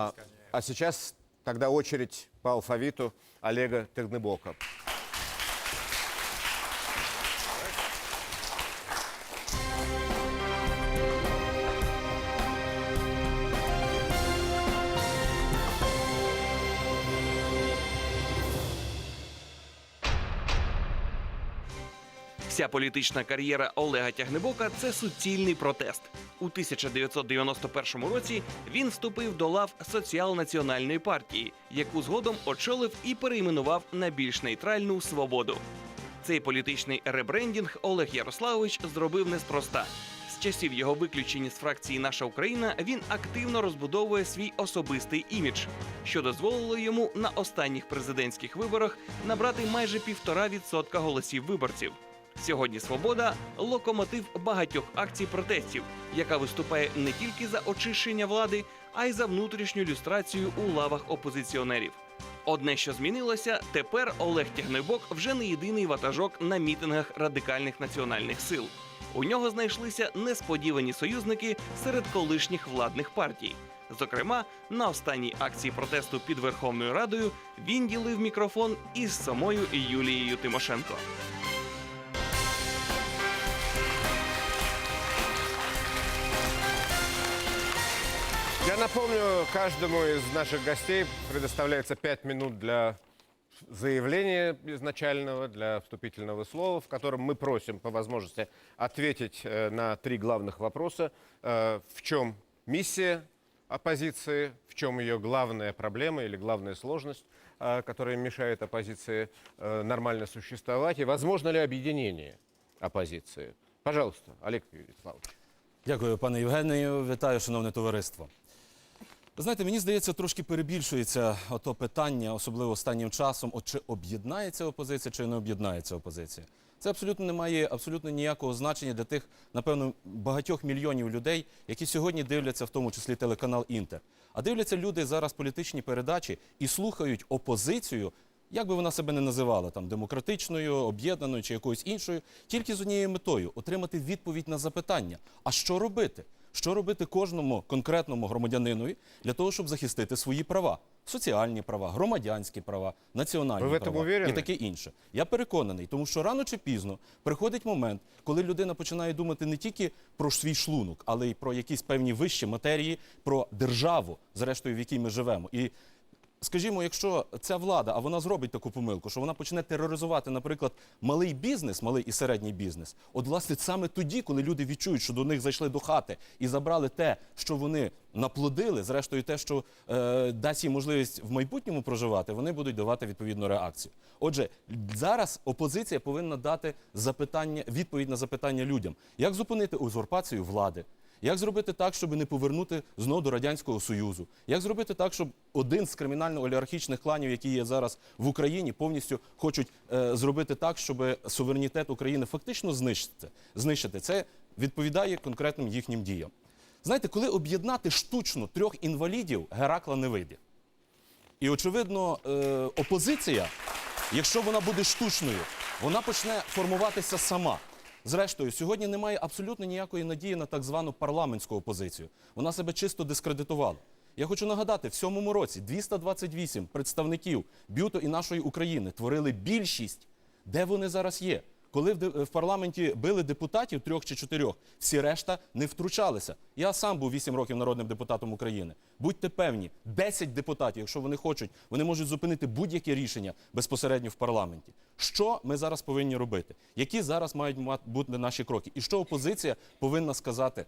А, сейчас тогда очередь по алфавиту Олега Терныбока. Вся політична кар'єра Олега Тягнебока це суцільний протест. У 1991 році він вступив до лав соціал-національної партії, яку згодом очолив і перейменував на більш нейтральну свободу. Цей політичний ребрендінг Олег Ярославович зробив неспроста. З часів його виключення з фракції Наша Україна він активно розбудовує свій особистий імідж, що дозволило йому на останніх президентських виборах набрати майже півтора відсотка голосів виборців. Сьогодні свобода локомотив багатьох акцій протестів, яка виступає не тільки за очищення влади, а й за внутрішню люстрацію у лавах опозиціонерів. Одне, що змінилося, тепер Олег Тягнебок вже не єдиний ватажок на мітингах радикальних національних сил. У нього знайшлися несподівані союзники серед колишніх владних партій. Зокрема, на останній акції протесту під Верховною Радою він ділив мікрофон із самою Юлією Тимошенко. Я напомню, каждому из наших гостей предоставляется 5 минут для заявления изначального, для вступительного слова, в котором мы просим по возможности ответить э, на три главных вопроса. Э, В чем миссия оппозиции, в чем ее главная проблема или главная сложность, э, которая мешает оппозиции э, нормально существовать, и возможно ли объединение оппозиции. Пожалуйста, Олег Вячеславович. Дякую, пане Євгенію. Вітаю, шановне товариство. Ви знаєте, мені здається, трошки перебільшується ото питання, особливо останнім часом, от чи об'єднається опозиція, чи не об'єднається опозиція. Це абсолютно не має абсолютно ніякого значення для тих, напевно, багатьох мільйонів людей, які сьогодні дивляться, в тому числі телеканал Інтер. А дивляться люди зараз політичні передачі і слухають опозицію, як би вона себе не називала, там демократичною, об'єднаною чи якоюсь іншою, тільки з однією метою отримати відповідь на запитання: а що робити? Що робити кожному конкретному громадянинові для того, щоб захистити свої права? Соціальні права, громадянські права, національні Ви в этом права уверені? і таке інше. Я переконаний, тому що рано чи пізно приходить момент, коли людина починає думати не тільки про свій шлунок, але й про якісь певні вищі матерії, про державу, зрештою, в якій ми живемо. І Скажімо, якщо ця влада, а вона зробить таку помилку, що вона почне тероризувати, наприклад, малий бізнес, малий і середній бізнес, от власне саме тоді, коли люди відчують, що до них зайшли до хати і забрали те, що вони наплодили, зрештою, те, що е, дасть їм можливість в майбутньому проживати, вони будуть давати відповідну реакцію. Отже, зараз опозиція повинна дати запитання, відповідь на запитання людям, як зупинити узурпацію влади. Як зробити так, щоб не повернути знову до радянського союзу? Як зробити так, щоб один з кримінально-олігархічних кланів, які є зараз в Україні, повністю хочуть е, зробити так, щоб суверенітет України фактично знищити? Знищити це відповідає конкретним їхнім діям. Знаєте, коли об'єднати штучно трьох інвалідів, Геракла не вийде. І очевидно, е, опозиція, якщо вона буде штучною, вона почне формуватися сама. Зрештою, сьогодні немає абсолютно ніякої надії на так звану парламентську опозицію. Вона себе чисто дискредитувала. Я хочу нагадати, в сьомому році 228 представників бюто і нашої України творили більшість. Де вони зараз є? Коли в, парламенті били депутатів трьох чи чотирьох, всі решта не втручалися. Я сам був 8 років народним депутатом України. Будьте певні, 10 депутатів, якщо вони хочуть, вони можуть зупинити будь-яке рішення безпосередньо в парламенті. Що ми зараз повинні робити? Які зараз мають бути наші кроки? І що опозиція повинна сказати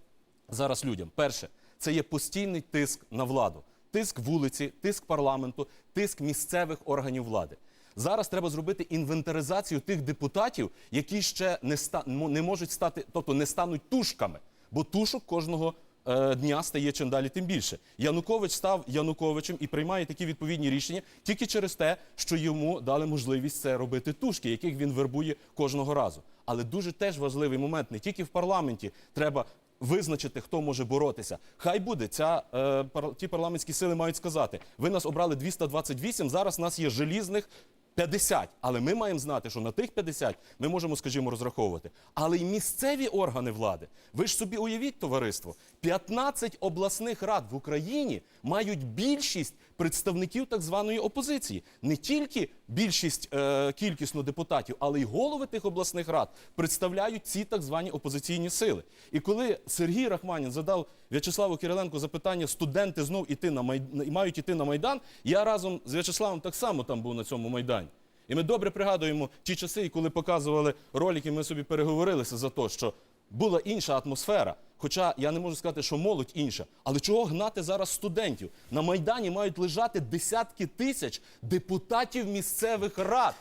зараз людям? Перше, це є постійний тиск на владу, тиск вулиці, тиск парламенту, тиск місцевих органів влади. Зараз треба зробити інвентаризацію тих депутатів, які ще не ста не можуть стати, тобто не стануть тушками, бо тушок кожного е, дня стає чим далі, тим більше. Янукович став Януковичем і приймає такі відповідні рішення тільки через те, що йому дали можливість це робити тушки, яких він вербує кожного разу. Але дуже теж важливий момент не тільки в парламенті треба визначити, хто може боротися. Хай буде ця е, пар, ті парламентські сили мають сказати: ви нас обрали 228, Зараз нас є желізних 50. Але ми маємо знати, що на тих 50 ми можемо, скажімо, розраховувати. Але й місцеві органи влади. Ви ж собі уявіть, товариство, 15 обласних рад в Україні мають більшість представників так званої опозиції. Не тільки більшість е, кількісно депутатів, але й голови тих обласних рад представляють ці так звані опозиційні сили. І коли Сергій Рахманін задав В'ячеславу Кириленку запитання, студенти знов іти на Май... мають іти на Майдан, я разом з В'ячеславом так само там був на цьому Майдані. І ми добре пригадуємо ті часи, коли показували ролики, ми собі переговорилися за те, що була інша атмосфера. Хоча я не можу сказати, що молодь інша. Але чого гнати зараз студентів? На Майдані мають лежати десятки тисяч депутатів місцевих рад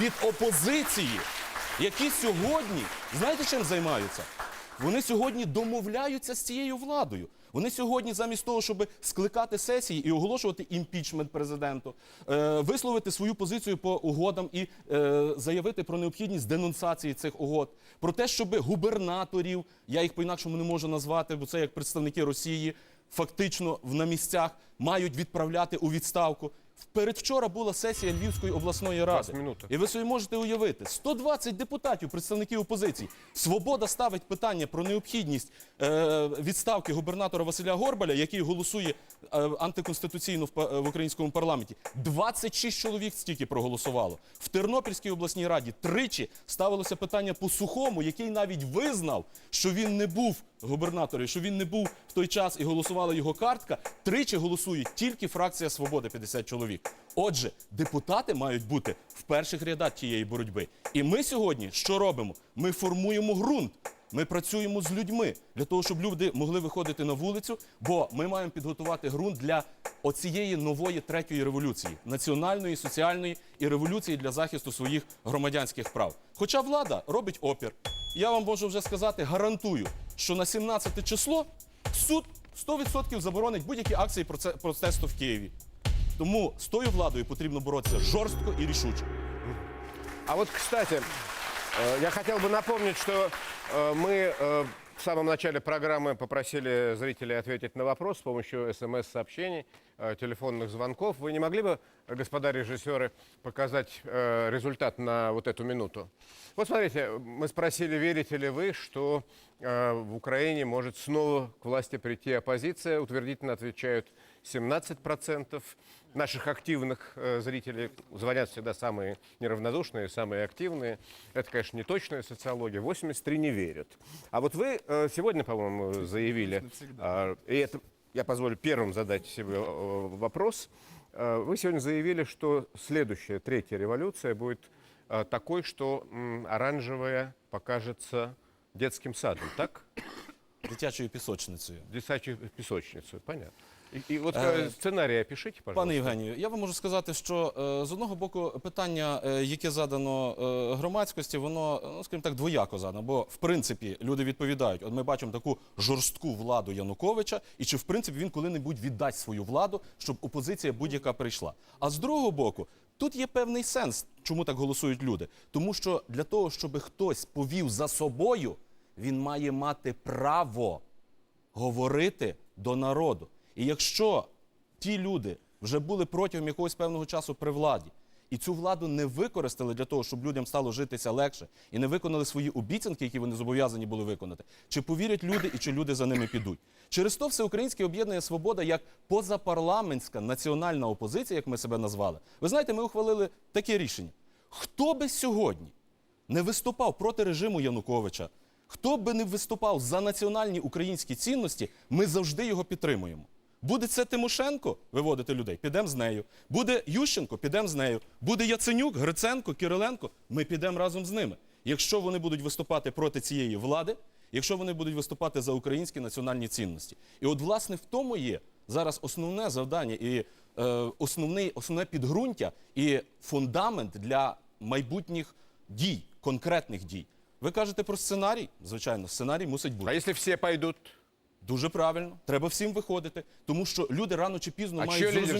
від опозиції, які сьогодні, знаєте, чим займаються? Вони сьогодні домовляються з цією владою. Вони сьогодні, замість того, щоб скликати сесії і оголошувати імпічмент президенту, е, висловити свою позицію по угодам і е, заявити про необхідність денонсації цих угод, про те, щоб губернаторів, я їх по-інакшому не можу назвати, бо це як представники Росії, фактично на місцях мають відправляти у відставку. Передвчора була сесія Львівської обласної ради. І ви собі можете уявити, 120 депутатів, представників опозиції. Свобода ставить питання про необхідність е, відставки губернатора Василя Горбаля, який голосує е, антиконституційно в, па- в українському парламенті. 26 чоловік стільки проголосувало. В Тернопільській обласній раді тричі ставилося питання по сухому, який навіть визнав, що він не був губернатором, що він не був в той час і голосувала його картка. Тричі голосує тільки фракція Свободи 50 чоловік. Отже, депутати мають бути в перших рядах тієї боротьби. І ми сьогодні що робимо? Ми формуємо ґрунт. Ми працюємо з людьми для того, щоб люди могли виходити на вулицю, бо ми маємо підготувати ґрунт для оцієї нової третьої революції національної, соціальної і революції для захисту своїх громадянських прав. Хоча влада робить опір. Я вам можу вже сказати, гарантую, що на 17 число суд 100% заборонить будь-які акції проце- протесту в Києві. Тому з тою владою потрібно боротися жорстко і рішуче. А вот, кстати, э, я хотел бы напомнить, что э, мы э, в самом начале программы попросили зрителей ответить на вопрос с помощью смс-сообщений, э, телефонных звонков. Вы не могли бы, э, господа режиссеры, показать э, результат на вот эту минуту? Вот смотрите, мы спросили, верите ли вы, что э, в Украине может снова к власти прийти оппозиция. Утвердительно отвечают 17% наших активных э, зрителей. Звонят всегда самые неравнодушные, самые активные. Это, конечно, не точная социология. 83 не верят. А вот вы э, сегодня, по-моему, заявили, а, и это я позволю первым задать себе э, вопрос. Э, Вы сегодня заявили, что следующая, третья революция будет э, такой, что оранжевая покажется детским садом, так? Дитячою пісочницею. Десячей песочницей, понятно. И, и вот э, сценарий опишите, пожалуйста. Пане Євгенію, я вам можу сказати, що е, з одного боку питання, е, яке задано е, громадськості, воно, е, ну скажімо так, двояко задано. Бо в принципі люди відповідають: от ми бачимо таку жорстку владу Януковича, і чи в принципі він коли-небудь віддасть свою владу, щоб опозиція будь-яка прийшла. А з другого боку, тут є певний сенс, чому так голосують люди. Тому що для того, щоб хтось повів за собою, він має мати право говорити до народу. І якщо ті люди вже були протягом якогось певного часу при владі, і цю владу не використали для того, щоб людям стало житися легше, і не виконали свої обіцянки, які вони зобов'язані були виконати, чи повірять люди і чи люди за ними підуть. Через то всеукраїнське об'єднання Свобода як позапарламентська національна опозиція, як ми себе назвали. Ви знаєте, ми ухвалили таке рішення. Хто би сьогодні не виступав проти режиму Януковича, хто би не виступав за національні українські цінності, ми завжди його підтримуємо. Буде це Тимошенко виводити людей, підемо з нею. Буде Ющенко, підемо з нею. Буде Яценюк, Гриценко, Кириленко, ми підемо разом з ними. Якщо вони будуть виступати проти цієї влади, якщо вони будуть виступати за українські національні цінності. І от, власне, в тому є зараз основне завдання і е, основний, основне підґрунтя і фундамент для майбутніх дій, конкретних дій. Ви кажете про сценарій? Звичайно, сценарій мусить бути. А якщо всі підуть? Дуже правильно. Треба всім виходити, тому що люди рано чи пізно А мають зрозуміти.